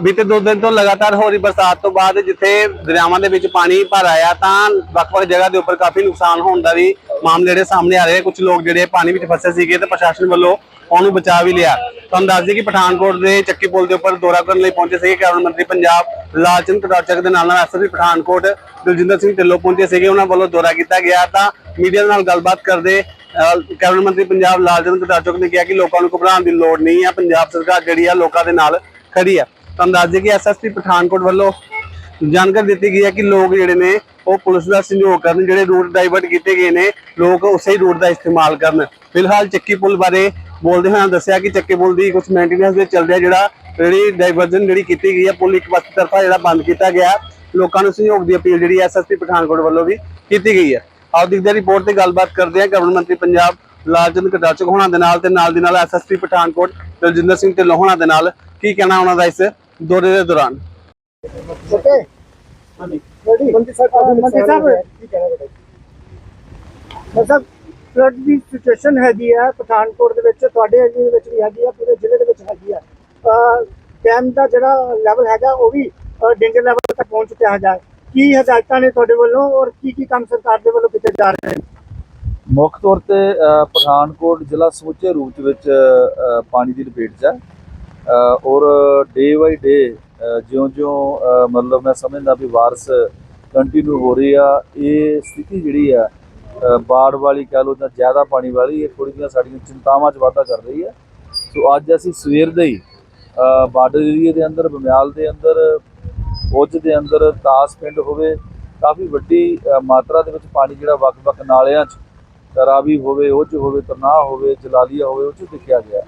ਬੀਤੇ ਦੋ ਦਿਨ ਤੋਂ ਲਗਾਤਾਰ ਹੋ ਰਹੀ ਬਰਸਾਤ ਤੋਂ ਬਾਅਦ ਜਿੱਥੇ ਦਰਿਆਵਾਂ ਦੇ ਵਿੱਚ ਪਾਣੀ ਭਰ ਆਇਆ ਤਾਂ ਵੱਖ-ਵੱਖ ਜਗ੍ਹਾ ਦੇ ਉੱਪਰ ਕਾਫੀ ਨੁਕਸਾਨ ਹੋਣ ਦਾ ਵੀ ਮਾਮਲੇ ਜਿਹੜੇ ਸਾਹਮਣੇ ਆ ਰਹੇ ਕੁਝ ਲੋਕ ਜਿਹੜੇ ਪਾਣੀ ਵਿੱਚ ਫਸੇ ਸੀਗੇ ਤੇ ਪ੍ਰਸ਼ਾਸਨ ਵੱਲੋਂ ਉਹਨੂੰ ਬਚਾ ਵੀ ਲਿਆ। ਤੁਹਾਨੂੰ ਦੱਸ ਦਈਏ ਕਿ ਪਠਾਨਕੋਟ ਦੇ ਚੱਕੀ ਪੁਲ ਦੇ ਉੱਪਰ ਦੌਰਾ ਕਰਨ ਲਈ ਪਹੁੰਚੇ ਸੀਗੇ। ਕੈਬਨਿਟ ਮੰਤਰੀ ਪੰਜਾਬ ਲਾਲਚੰਦ ਕਟਾਚਕ ਦੇ ਨਾਲ ਨਾਲ ਐਸਐਸਪੀ ਪਠਾਨਕੋਟ ਦਲਜਿੰਦਰ ਸਿੰਘ ਢਿੱਲੋਂ ਪਹੁੰਚੇ ਸੀਗੇ। ਉਹਨਾਂ ਵੱਲੋਂ ਦੌਰਾ ਕੀਤਾ ਗਿਆ ਤਾਂ ਮੀਡੀਆ ਦੇ ਨਾਲ ਗੱਲਬਾਤ ਕਰਦੇ ਕੈਬਨਿਟ ਮੰਤਰੀ ਪੰਜਾਬ ਲਾਲਚੰਦ ਕਟਾਚਕ ਨੇ ਕਿਹਾ ਕਿ ਲੋਕਾਂ ਨੂੰ ਘਬਰਾਉਣ ਦੀ ਲੋੜ ਨਹੀਂ ਹੈ ਪੰਜਾਬ ਸਰਕਾਰ ਜਿਹੜੀ ਆ ਲੋਕਾਂ ਦੇ ਨਾਲ ਖੜੀ ਆ। ਤੁਹਾਨੂੰ ਦੱਸ ਦਈਏ ਕਿ ਐਸਐਸਪੀ ਪਠਾਨਕੋਟ ਵੱਲੋਂ ਜਾਣਕਾਰੀ ਦਿੱਤੀ ਗਈ ਹੈ ਕਿ ਲੋਕ ਜਿਹੜੇ ਨੇ, ਉਹ ਪੁਲਿਸ ਦਾ ਸਹਿਯੋਗ ਕਰਨ, ਜਿਹੜੇ ਰੂਟ ਡਾਈਵਰਟ ਕੀਤੇ ਗਏ ਨੇ, ਲੋਕ ਉਸੇ ਰੂਟ ਦਾ ਇਸਤੇਮਾਲ ਕਰਨ। ਫਿਲਹਾਲ ਚੱਕੀ ਪੁਲ ਬਾਰੇ ਬੋਲਦੇ ਹੋਏ ਦੱਸਿਆ ਕਿ ਚੱਕੀ ਪੁਲ ਦੀ ਕੁਝ ਮੇਨਟੇਨੈਂਸ ਦੇ ਚੱਲਦਿਆਂ ਜਿਹੜਾ ਜਿਹੜੀ ਡਾਈਵਰਜਨ ਜਿਹੜੀ ਕੀਤੀ ਗਈ ਹੈ, ਪੁਲ ਇੱਕ ਪਾਸੇ ਤਰਫਾ ਜਿਹੜਾ ਬੰਦ ਕੀਤਾ ਗਿਆ ਲੋਕਾਂ ਨੂੰ ਸਹਿਯੋਗ ਦੀ ਅਪੀਲ ਜਿਹੜੀ ਐਸਐਸਪੀ ਪਠਾਨਕੋਟ ਵੱਲੋਂ ਵੀ ਕੀਤੀ ਗਈ ਹੈ। ਆਓ ਦੇਖਦੇ ਰਿਪੋਰਟ ਤੇ ਗੱਲਬਾਤ ਕਰਦੇ ਹਾਂ ਗਵਰਨਮੈਂਟ ਮੰਤਰੀ ਪੰਜਾਬ ਲਾਲਚੰਦ ਕਟਾਚਕ ਹੋਣਾ ਦੇ ਨਾਲ ਤੇ ਨਾਲ ਦੀ ਨਾਲ ਐਸਐਸਪੀ ਪਠਾਨਕੋਟ ਦਲਜਿੰਦਰ ਸਿੰਘ ਢਿੱਲੋਂ ਹੋਣਾ ਦੇ ਨਾਲ ਕੀ ਕਹਿਣਾ ਉਹਨਾਂ ਦਾ ਇਸ ਦੌਰੇ ਦੇ ਦੌਰਾਨ ਓਕੇ ਹਾਂਜੀ ਰੈਡੀ ਮੰਤਰੀ ਸਾਹਿਬ ਮੰਤਰੀ ਸਾਹਿਬ ਕੀ ਕਹਿਣਾ ਬੇਟਾ ਮਤਲਬ ਫਲੱਡ ਦੀ ਸਿਚੁਏਸ਼ਨ ਹੈਗੀ ਆ ਪਠਾਨਕੋਟ ਦੇ ਵਿੱਚ ਤੁਹਾਡੇ ਏਰੀਆ ਦੇ ਵਿੱਚ ਵੀ ਹੈਗੀ ਆ ਪੂਰੇ ਜ਼ਿਲ੍ਹੇ ਦੇ ਵਿੱਚ ਹੈਗੀ ਆ। ਡੈਮ ਦਾ ਜਿਹੜਾ ਲੈਵਲ ਹੈਗਾ ਉਹ ਵੀ ਡੇਂਜਰ ਲੈਵਲ ਤੱਕ ਪਹੁੰਚ ਚੁੱਕਿਆ ਹੈਗਾ। ਕੀ ਹਦਾਇਤਾਂ ਨੇ ਤੁਹਾਡੇ ਵੱਲੋਂ ਔਰ ਕੀ ਕੀ ਕੰਮ ਸਰਕਾਰ ਦੇ ਵੱਲੋਂ ਕੀਤੇ ਜਾ ਰਹੇ ਨੇ? ਮੁੱਖ ਤੌਰ ਤੇ ਪਠਾਨਕੋਟ ਜ਼ਿਲ੍ਹਾ ਸਮੁੱਚੇ ਰੂਪ ਦੇ ਵਿੱਚ ਅ, ਪਾਣੀ ਦੀ ਲਪੇਟ 'ਚ ਹੈ। ਔਰ ਡੇ ਬਾਈ ਡੇ ਜਿਉਂ-ਜਿਉਂ ਮਤਲਬ ਮੈਂ ਸਮਝਦਾ ਵੀ ਵਾਰਸ ਕੰਟੀਨਿਊ ਹੋ ਰਹੀ ਆ, ਇਹ ਸਥਿਤੀ ਜਿਹੜੀ ਆ ਬਾੜ ਵਾਲੀ ਕਹਿ ਲਓ ਜਾਂ ਜ਼ਿਆਦਾ ਪਾਣੀ ਵਾਲੀ, ਇਹ ਥੋੜੀ ਜਿਹੀਆਂ ਸਾਡੀਆਂ ਚਿੰਤਾਵਾਂ 'ਚ ਵਾਧਾ ਕਰ ਰਹੀ ਹੈ ਸੋ ਅੱਜ ਅਸੀਂ ਸਵੇਰ ਦੇ ਹੀ ਬਾਰਡਰ ਏਰੀਏ ਦੇ ਅੰਦਰ, ਬਮਿਆਲ ਦੇ ਅੰਦਰ ਉਜ ਦੇ ਅੰਦਰ ਤਾਸ ਪਿੰਡ ਹੋਵੇ, ਕਾਫੀ ਵੱਡੀ ਮਾਤਰਾ ਦੇ ਵਿੱਚ ਪਾਣੀ ਜਿਹੜਾ ਵੱਖ-ਵੱਖ ਨਾਲਿਆਂ 'ਚ ਰਾਵੀ ਹੋਵੇ ਉਜ ਹੋਵੇ ਤਰਨਾਹ ਹੋਵੇ, ਜਲਾਲੀਆ ਹੋਵੇ ਉਹ 'ਚ ਦਿਖਿਆ ਗਿਆ।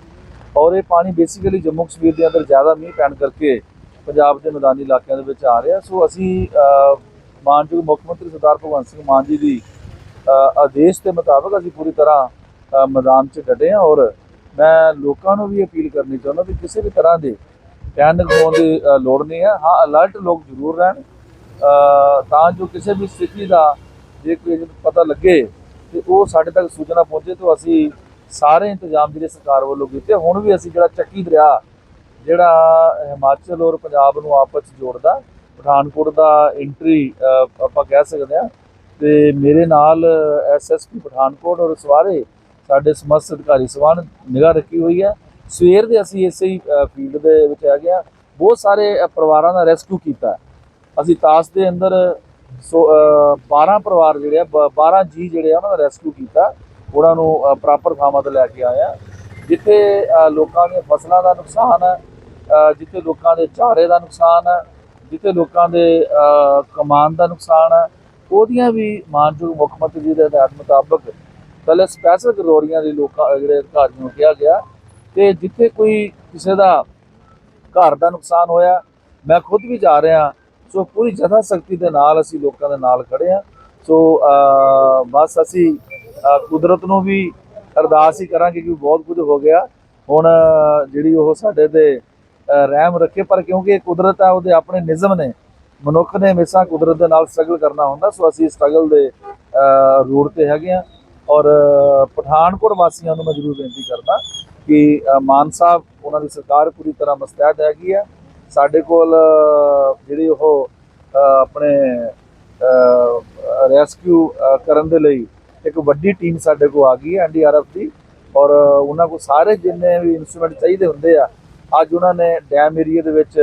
ਔਰ ਇਹ ਪਾਣੀ ਬੇਸਿਕਲੀ ਜੰਮੂ ਕਸ਼ਮੀਰ ਦੇ ਅੰਦਰ ਜ਼ਿਆਦਾ ਮੀਂਹ ਪੈਣ ਕਰਕੇ ਪੰਜਾਬ ਦੇ ਮੈਦਾਨੀ ਇਲਾਕਿਆਂ ਦੇ ਵਿੱਚ ਆ ਰਿਹਾ। ਸੋ ਅਸੀਂ ਮਾਨਯੋਗ ਮੁੱਖ ਮੰਤਰੀ ਸਰਦਾਰ ਭਗਵੰਤ ਸਿੰਘ ਮਾਨ ਜੀ ਦੀ ਆਦੇਸ਼ ਦੇ ਮੁਤਾਬਕ ਅਸੀਂ ਪੂਰੀ ਤਰ੍ਹਾਂ ਮੈਦਾਨ 'ਚ ਡਟੇ ਹਾਂ ਔਰ ਮੈਂ ਲੋਕਾਂ ਨੂੰ ਵੀ ਅਪੀਲ ਕਰਨੀ ਚਾਹੁੰਦਾ ਵੀ ਕਿਸੇ ਵੀ ਤਰ੍ਹਾਂ ਦੇ ਪੈਨਿਕ ਹੋਣ ਦੀ ਲੋੜ ਨਹੀਂ ਹੈ। ਹਾਂ ਅਲਰਟ ਲੋਕ ਜ਼ਰੂਰ ਰਹਿਣ। ਤਾਂ ਜੋ ਕਿਸੇ ਵੀ ਸਥਿਤੀ ਦਾ ਜੇ ਕੋਈ ਪਤਾ ਲੱਗੇ ਤੇ ਉਹ ਸਾਡੇ ਤੱਕ ਸੂਚਨਾ ਪਹੁੰਚੇ ਤਾਂ ਅਸੀਂ ਸਾਰੇ ਇੰਤਜ਼ਾਮ ਜਿਹੜੇ ਸਰਕਾਰ ਵੱਲੋਂ ਕੀਤੇ ਹੁਣ ਵੀ ਅਸੀਂ ਜਿਹੜਾ ਚੱਕੀ ਦਰਿਆ ਜਿਹੜਾ ਹਿਮਾਚਲ ਔਰ ਪੰਜਾਬ ਨੂੰ ਆਪਸ 'ਚ ਜੋੜਦਾ ਪਠਾਨਕੋਟ ਦਾ ਐਂਟਰੀ ਆਪਾਂ ਕਹਿ ਸਕਦੇ ਆ ਤੇ ਮੇਰੇ ਨਾਲ ਐਸਐਸਪੀ ਪਠਾਨਕੋਟ ਔਰ ਸਵਾਰੇ ਸਾਡੇ ਸਮਸਤ ਅਧਿਕਾਰੀ ਸਵਾਨ ਨਿਗਾਹ ਰੱਖੀ ਹੋਈ ਹੈ। ਸਵੇਰ ਦੇ ਅਸੀਂ ਇਸੇ ਹੀ ਫੀਲਡ ਦੇ ਵਿੱਚ ਹੈਗੇ ਆ ਬਹੁਤ ਸਾਰੇ ਪਰਿਵਾਰਾਂ ਦਾ ਰੈਸਕਿਊ ਕੀਤਾ ਅਸੀਂ ਤਾਸ ਦੇ ਅੰਦਰ ਸੋ ਅ, 12 ਪਰਿਵਾਰ ਜਿਹੜੇ ਆ ਬ- 12 ਜੀ ਜਿਹੜੇ ਆ ਉਹਨਾਂ ਦਾ ਰੈਸਕਿਊ ਕੀਤਾ। ਉਹਨਾਂ ਨੂੰ ਪ੍ਰੋਪਰ ਥਾਵਾਂ ਤੇ ਲੈ ਕੇ ਆਏ ਆ, ਜਿੱਥੇ ਲੋਕਾਂ ਦੀਆਂ ਫਸਲਾਂ ਦਾ ਨੁਕਸਾਨ ਹੈ ਜਿੱਥੇ ਲੋਕਾਂ ਦੇ ਚਾਰੇ ਦਾ ਨੁਕਸਾਨ ਹੈ, ਜਿੱਥੇ ਲੋਕਾਂ ਦੇ ਕਮਾਨ ਦਾ ਨੁਕਸਾਨ ਹੈ, ਉਹਦੀਆਂ ਵੀ ਮਾਨਯੋਗ ਮੁੱਖ ਮੰਤਰੀ ਜੀ ਦੇ ਹਦਾਇਤ ਮੁਤਾਬਕ ਪਹਿਲੇ ਸਪੈਸ਼ਲ ਰੋਰੀਆਂ ਦੇ ਲੋਕਾਂ ਜਿਹੜੇ ਅਧਿਕਾਰੀਆਂ ਨੂੰ ਕਿਹਾ ਗਿਆ ਕਿ ਜਿੱਥੇ ਕੋਈ ਕਿਸੇ ਦਾ ਘਰ ਦਾ ਨੁਕਸਾਨ ਹੋਇਆ, ਮੈਂ ਖੁਦ ਵੀ ਜਾ ਰਿਹਾ, ਸੋ ਪੂਰੀ ਜਥਾ ਸ਼ਕਤੀ ਦੇ ਨਾਲ ਅਸੀਂ ਲੋਕਾਂ ਦੇ ਨਾਲ ਖੜੇ ਆ ਸੋ ਬਸ ਅਸੀਂ ਕੁਦਰਤ ਨੂੰ ਵੀ ਅਰਦਾਸ ਹੀ ਕਰਾਂਗੇ ਕਿ ਬਹੁਤ ਕੁਝ ਹੋ ਗਿਆ। ਹੁਣ ਜਿਹੜੀ ਉਹ ਸਾਡੇ ਤੇ ਰਹਿਮ ਰੱਖੇ, ਪਰ ਕਿਉਂਕਿ ਇਹ ਕੁਦਰਤ ਆ, ਉਹਦੇ ਆਪਣੇ ਨਿਯਮ ਨੇ। ਮਨੁੱਖ ਨੇ ਹਮੇਸ਼ਾ ਕੁਦਰਤ ਦੇ ਨਾਲ ਸਟਰਗਲ ਕਰਨਾ ਹੁੰਦਾ, ਸੋ ਅਸੀਂ ਸਟਰਗਲ ਦੇ ਰੂਟ ਤੇ ਹੈਗੇ ਆ ਔਰ ਪਠਾਨਕੋਟ ਵਾਸੀਆਂ ਨੂੰ ਮੈਂ ਜ਼ਰੂਰ ਬੇਨਤੀ ਕਰਦਾ ਕਿ ਮਾਨ ਸਾਹਿਬ, ਉਹਨਾਂ ਦੀ ਸਰਕਾਰ ਪੂਰੀ ਤਰ੍ਹਾਂ ਮਸਤੈਦ ਹੈਗੀ ਆ। ਸਾਡੇ ਕੋਲ ਜਿਹੜੀ ਉਹ ਆਪਣੇ ਰੈਸਕਿਊ ਕਰਨ ਦੇ ਲਈ ਇੱਕ ਵੱਡੀ ਟੀਮ ਸਾਡੇ ਕੋਲ ਆ ਗਈ ਹੈ ਐਨਡੀਆਰਐਫ ਦੀ ਔਰ ਉਹਨਾਂ ਕੋਲ ਸਾਰੇ ਜਿੰਨੇ ਵੀ ਇਨਸਟਰੂਮੈਂਟ ਚਾਹੀਦੇ ਹੁੰਦੇ ਆ, ਅੱਜ ਉਹਨਾਂ ਨੇ ਡੈਮ ਏਰੀਆ ਦੇ ਵਿੱਚ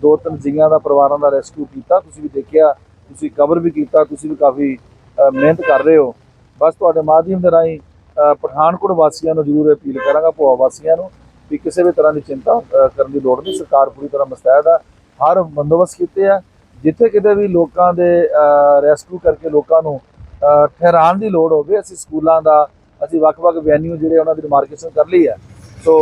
ਦੋ ਤਿੰਨ ਜੀਆਂ ਦਾ ਪਰਿਵਾਰਾਂ ਦਾ ਰੈਸਕਿਊ ਕੀਤਾ। ਤੁਸੀਂ ਵੀ ਦੇਖਿਆ, ਤੁਸੀਂ ਕਵਰ ਵੀ ਕੀਤਾ, ਤੁਸੀਂ ਵੀ ਕਾਫੀ ਮਿਹਨਤ ਕਰ ਰਹੇ ਹੋ। ਬਸ ਤੁਹਾਡੇ ਮਾਧਿਅਮ ਦੇ ਰਾਹੀਂ ਪਠਾਨਕੋਟ ਵਾਸੀਆਂ ਨੂੰ ਜ਼ਰੂਰ ਅਪੀਲ ਕਰਾਂਗਾ, ਭੋਆ ਵਾਸੀਆਂ ਨੂੰ, ਵੀ ਕਿਸੇ ਵੀ ਤਰ੍ਹਾਂ ਦੀ ਚਿੰਤਾ ਕਰਨ ਦੀ ਲੋੜ ਨਹੀਂ। ਸਰਕਾਰ ਪੂਰੀ ਤਰ੍ਹਾਂ ਮਸਤੈਦ ਆ। ਹਰ ਬੰਦੋਬਸਤ ਕੀਤੇ ਆ। ਜਿੱਥੇ ਕਿਤੇ ਵੀ ਲੋਕਾਂ ਦੇ ਰੈਸਕਿਊ ਕਰਕੇ ਲੋਕਾਂ ਨੂੰ ਅ, ਠਹਿਰਾਉਣ ਦੀ ਲੋੜ ਹੋਵੇ ਅਸੀਂ ਸਕੂਲਾਂ ਦਾ ਅਸੀਂ ਵੱਖ-ਵੱਖ ਵੈਨਿਊ ਜਿਹੜੇ ਉਹਨਾਂ ਦੀ ਡਿਮਾਰਕੇਸ਼ਨ ਕਰ ਲਈ ਹੈ। ਸੋ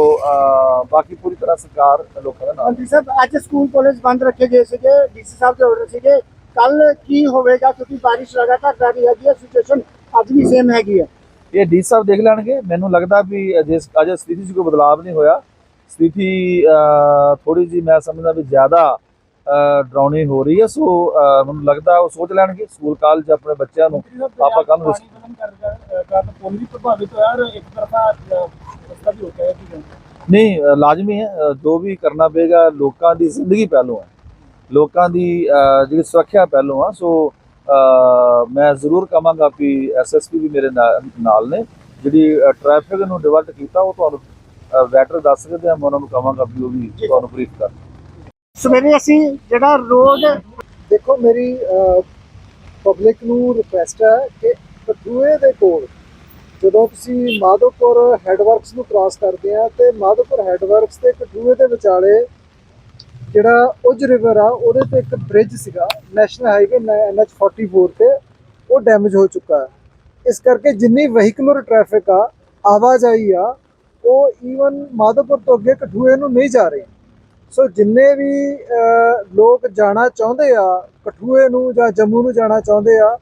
ਬਾਕੀ ਪੂਰੀ ਤਰ੍ਹਾਂ ਸਰਕਾਰ ਲੋਕਾਂ ਦੇ ਨਾਲ ਮੰਤਰੀ ਸਾਹਿਬ ਅੱਜ ਸਕੂਲ ਕਾਲਜ ਬੰਦ ਰੱਖੇ ਗਏ ਸੀਗੇ ਡੀਸੀ ਸਾਹਿਬ ਦੇ ਆਰਡਰ ਸੀਗੇ। ਕੱਲ ਕੀ ਹੋਵੇਗਾ ਕਿਉਂਕਿ ਬਾਰਿਸ਼ ਲਗਾਤਾਰ ਜਾਰੀ ਹੈਗੀ ਹੈ ਸਿਚੁਏਸ਼ਨ ਅੱਜ ਵੀ ਸੇਮ ਹੈਗੀ ਹੈ। ਇਹ ਡੀ ਸਾਹਿਬ ਦੇਖ ਲੈਣਗੇ। ਮੈਨੂੰ ਲੱਗਦਾ ਵੀ ਅਜੇ ਅਜੇ ਸਥਿਤੀ 'ਚ ਕੋਈ ਬਦਲਾਅ ਨਹੀਂ ਹੋਇਆ। ਸਥਿਤੀ ਥੋੜੀ ਜੀ ਮੈਂ ਸਮਝਦਾ ਵੀ ਜ਼ਿਆਦਾ ਡਰਾਉਣੀ ਹੋ ਰਹੀ ਹੈ। ਸੋ ਮੈਨੂੰ ਲੱਗਦਾ ਉਹ ਸੋਚ ਲੈਣਗੇ। ਸਕੂਲ ਕਾਲਜ ਆਪਣੇ ਬੱਚਿਆਂ ਨੂੰ ਆਪਾਂ ਕੱਲ੍ਹ ਨੂੰ ਕਾਰਨ ਪੁਲ ਵੀ ਪ੍ਰਭਾਵਿਤ ਹੋਇਆ ਇੱਕ ਤਰਫਾ ਰਸਤਾ ਵੀ ਹੈ ਕੀ ਨਹੀਂ ਲਾਜ਼ਮੀ ਹੈ। ਜੋ ਵੀ ਕਰਨਾ ਪਏਗਾ ਲੋਕਾਂ ਦੀ ਜ਼ਿੰਦਗੀ ਪਹਿਲੋਂ ਹੈ। ਲੋਕਾਂ ਦੀ ਜਿਹੜੀ ਸੁਰੱਖਿਆ ਪਹਿਲੋਂ ਆ। ਸੋ ਮੈਂ ਜ਼ਰੂਰ ਕਹਾਂਗਾ ਕਿ ਐਸਐਸਪੀ ਵੀ ਮੇਰੇ ਨਾਲ ਨੇ। ਜਿਹੜੀ ਟ੍ਰੈਫਿਕ ਨੂੰ ਡਿਵਰਟ ਕੀਤਾ ਉਹ ਤੁਹਾਨੂੰ ਬੈਟਰ ਦੱਸ ਸਕਦੇ ਆ। ਮੈਂ ਉਹਨਾਂ ਨੂੰ ਕਹਾਂਗਾ ਵੀ ਉਹ ਵੀ ਤੁਹਾਨੂੰ ਬਰੀਫ ਕਰ ਸਵੇਰੇ ਅਸੀਂ ਜਿਹੜਾ ਰੋਡ, ਦੇਖੋ ਮੇਰੀ ਪਬਲਿਕ ਨੂੰ ਰਿਕੁਐਸਟ ਹੈ ਕਿ ਕਠੂਏ ਦੇ ਕੋਲ ਜਦੋਂ ਤੁਸੀਂ ਮਾਧੋਪੁਰ ਹੈਡਵਰਕਸ ਨੂੰ ਕ੍ਰਾਸ ਕਰਦੇ ਆ ਤੇ ਮਾਧੋਪੁਰ ਹੈਡਵਰਕਸ ਤੇ ਕਠੂਏ ਦੇ ਵਿਚਾਲੇ ਜਿਹੜਾ ਉਜ ਰਿਵਰ ਆ, ਉਹਦੇ ਤੇ ਇੱਕ ਬ੍ਰਿਜ ਸੀਗਾ ਨੈਸ਼ਨਲ ਹਾਈਵੇ NH 44 ਤੇ, ਉਹ ਡੈਮੇਜ ਹੋ ਚੁੱਕਾ ਹੈ। ਇਸ ਕਰਕੇ ਜਿੰਨੀ ਵਹੀਕੂਲਰ ਟ੍ਰੈਫਿਕ ਆ, ਆਵਾਜਾਈ ਆ, ਉਹ ਈਵਨ ਮਾਧੋਪੁਰ ਤੋਂ ਅੱਗੇ ਕਠੂਏ ਨੂੰ ਨਹੀਂ ਜਾ ਰਹੀ। ਸੋ ਜਿੰਨੇ ਵੀ ਲੋਕ ਜਾਣਾ ਚਾਹੁੰਦੇ ਆ, ਕਠੂਏ ਨੂੰ ਜਾਂ ਜੰਮੂ ਨੂੰ ਜਾਣਾ ਚਾਹੁੰਦੇ ਆ,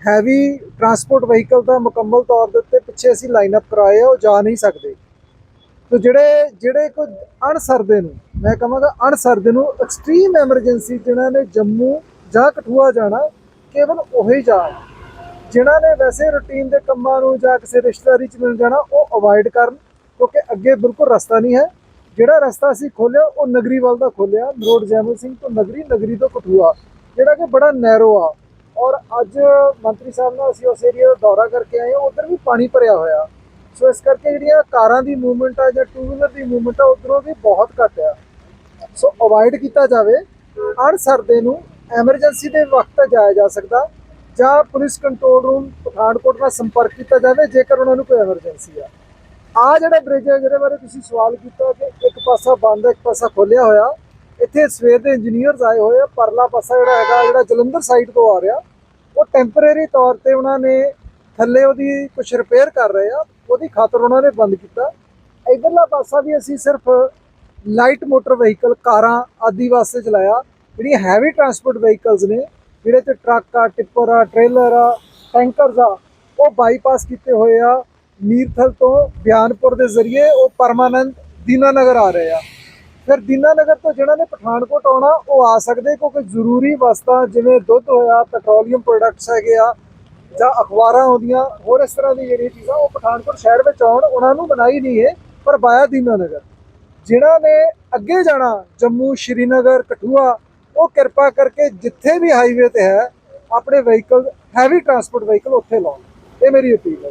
ਹੈਵੀ ਟਰਾਂਸਪੋਰਟ ਵਹੀਕਲ ਦਾ ਮੁਕੰਮਲ ਤੌਰ ਦੇ ਉੱਤੇ ਪਿੱਛੇ ਅਸੀਂ ਲਾਈਨ ਅਪ ਕਰਾਏ ਆ, ਉਹ ਜਾ ਨਹੀਂ ਸਕਦੇ। ਤੋ ਜਿਹੜੇ ਜਿਹੜੇ ਕੋਈ ਅਣਸਰਦੇ ਨੂੰ, ਮੈਂ ਕਹਾਂਗਾ ਅਣਸਰਦੇ ਨੂੰ ਐਕਸਟ੍ਰੀਮ ਐਮਰਜੈਂਸੀ ਜਿਨ੍ਹਾਂ ਨੇ ਜੰਮੂ ਜਾਂ ਕਠੂਆ ਜਾਣਾ, ਕੇਵਲ ਉਹੀ ਜਾਣ ਜਿਨ੍ਹਾਂ ਨੇ ਵੈਸੇ ਰੁਟੀਨ ਦੇ ਕੰਮਾਂ ਨੂੰ ਜਾਂ ਕਿਸੇ ਰਿਸ਼ਤੇਦਾਰੀ 'ਚ ਮਿਲ ਜਾਣਾ, ਉਹ ਅਵੋਇਡ ਕਰਨ, ਕਿਉਂਕਿ ਅੱਗੇ ਬਿਲਕੁਲ ਰਸਤਾ ਨਹੀਂ ਹੈ। ਜਿਹੜਾ ਰਸਤਾ ਅਸੀਂ ਖੋਲਿਆ ਉਹ ਨਗਰੀ ਵੱਲ ਦਾ ਖੋਲਿਆ ਰੋਡ ਜੈਮਲ ਸਿੰਘ ਤੋਂ ਨਗਰੀ ਨਗਰੀ ਤੋਂ ਕਠੂਆ, ਜਿਹੜਾ ਕਿ ਬੜਾ ਨੈਰੋ ਆ। ਔਰ ਅੱਜ ਮੰਤਰੀ ਸਾਹਿਬ ਨਾਲ ਅਸੀਂ ਉਸ ਏਰੀਆ ਦਾ ਦੌਰਾ ਕਰਕੇ ਆਏ ਹਾਂ, ਉਧਰ ਵੀ ਪਾਣੀ ਭਰਿਆ ਹੋਇਆ। ਸੋ ਇਸ ਕਰਕੇ ਜਿਹੜੀਆਂ ਕਾਰਾਂ ਦੀ ਮੂਵਮੈਂਟ ਆ ਜਾਂ ਟੂ ਵੀਲਰ ਦੀ ਮੂਵਮੈਂਟ ਆ, ਉਧਰੋਂ ਵੀ ਬਹੁਤ ਘੱਟ ਆ। ਸੋ ਅਵੋਇਡ ਕੀਤਾ ਜਾਵੇ। ਅਣਸਰਦੇ ਨੂੰ ਐਮਰਜੈਂਸੀ ਦੇ ਵਕਤ ਜਾਇਆ ਜਾ ਸਕਦਾ, ਜਾਂ ਪੁਲਿਸ ਕੰਟਰੋਲ ਰੂਮ ਪਠਾਨਕੋਟ ਨਾਲ ਸੰਪਰਕ ਕੀਤਾ ਜਾਵੇ, ਜੇਕਰ ਉਹਨਾਂ ਨੂੰ ਕੋਈ ਐਮਰਜੈਂਸੀ ਆ। ਆ ਜਿਹੜਾ ਬ੍ਰਿਜ ਹੈ ਜਿਹਦੇ ਬਾਰੇ ਤੁਸੀਂ ਸਵਾਲ ਕੀਤਾ ਕਿ ਇੱਕ ਪਾਸਾ ਬੰਦ ਹੈ ਇੱਕ ਪਾਸਾ ਖੋਲਿਆ ਹੋਇਆ। ਇੱਥੇ ਸਵੇਰ ਦੇ ਇੰਜੀਨੀਅਰਸ ਆਏ ਹੋਏ ਆ, ਪਰਲਾ ਪਾਸਾ ਜਿਹੜਾ ਹੈਗਾ, ਜਿਹੜਾ ਜਲੰਧਰ ਸਾਈਡ ਤੋਂ ਆ ਰਿਹਾ, ਉਹ ਟੈਂਪਰੇਰੀ ਤੌਰ ਤੇ ਉਹਨਾਂ ਨੇ ਥੱਲੇ ਉਹਦੀ ਕੁਝ ਰਿਪੇਅਰ ਕਰ ਰਹੇ ਆ, ਉਹਦੀ ਖਾਤਰ ਉਹਨਾਂ ਨੇ ਬੰਦ ਕੀਤਾ। ਇਧਰਲਾ ਪਾਸਾ ਵੀ ਅਸੀਂ ਸਿਰਫ ਲਾਈਟ ਮੋਟਰ ਵਹੀਕਲ ਕਾਰਾਂ ਆਦਿ ਵਾਸਤੇ ਚਲਾਇਆ, ਜਿਹੜੀਆਂ ਹੈਵੀ ਟਰਾਂਸਪੋਰਟ ਵਹੀਕਲਸ ਨੇ ਜਿਹੜੇ ਤੇ ਟਰੱਕ ਆ ਟਿੱਪਰ ਆ ਟ੍ਰੇਲਰ ਆ ਟੈਂਕਰਸ ਆ, ਉਹ ਬਾਈਪਾਸ ਕੀਤੇ ਹੋਏ ਆ। ਮੀਰਥਲ ਤੋਂ ਬਿਆਨਪੁਰ ਦੇ ਜ਼ਰੀਏ ਉਹ ਪਰਮਾਨੈਂਟ ਦੀਨਾਨਗਰ ਆ ਰਹੇ ਆ। ਫਿਰ ਦੀਨਾਨਗਰ ਤੋਂ ਜਿਹਨਾਂ ਨੇ ਪਠਾਨਕੋਟ ਆਉਣਾ, ਉਹ ਆ ਸਕਦੇ ਕਿਉਂਕਿ ਜ਼ਰੂਰੀ ਵਸਤਾਂ ਜਿਵੇਂ ਦੁੱਧ ਹੋਇਆ, ਪੈਟਰੋਲੀਅਮ ਪ੍ਰੋਡਕਟਸ ਹੈਗੇ ਆ ਜਾਂ ਅਖਬਾਰਾਂ ਆਉਂਦੀਆਂ, ਹੋਰ ਇਸ ਤਰ੍ਹਾਂ ਦੀ ਜਿਹੜੀਆਂ ਚੀਜ਼ਾਂ ਉਹ ਪਠਾਨਕੋਟ ਸ਼ਹਿਰ ਵਿੱਚ ਆਉਣ, ਉਹਨਾਂ ਨੂੰ ਬਣਾਈ ਨਹੀਂ ਹੈ, ਪਰ ਬਾਇਆ ਦੀਨਾਨਗਰ। ਜਿਨ੍ਹਾਂ ਨੇ ਅੱਗੇ ਜਾਣਾ, ਜੰਮੂ, ਸ਼੍ਰੀਨਗਰ, ਕਠੂਆ, ਉਹ ਕਿਰਪਾ ਕਰਕੇ ਜਿੱਥੇ ਵੀ ਹਾਈਵੇ ਤੇ ਹੈ, ਆਪਣੇ ਵਹੀਕਲ ਹੈਵੀ ਟਰਾਂਸਪੋਰਟ ਵਹੀਕਲ ਉੱਥੇ ਲਾਉਣ ਇਹ ਮੇਰੀ ਅਪੀਲ ਹੈ।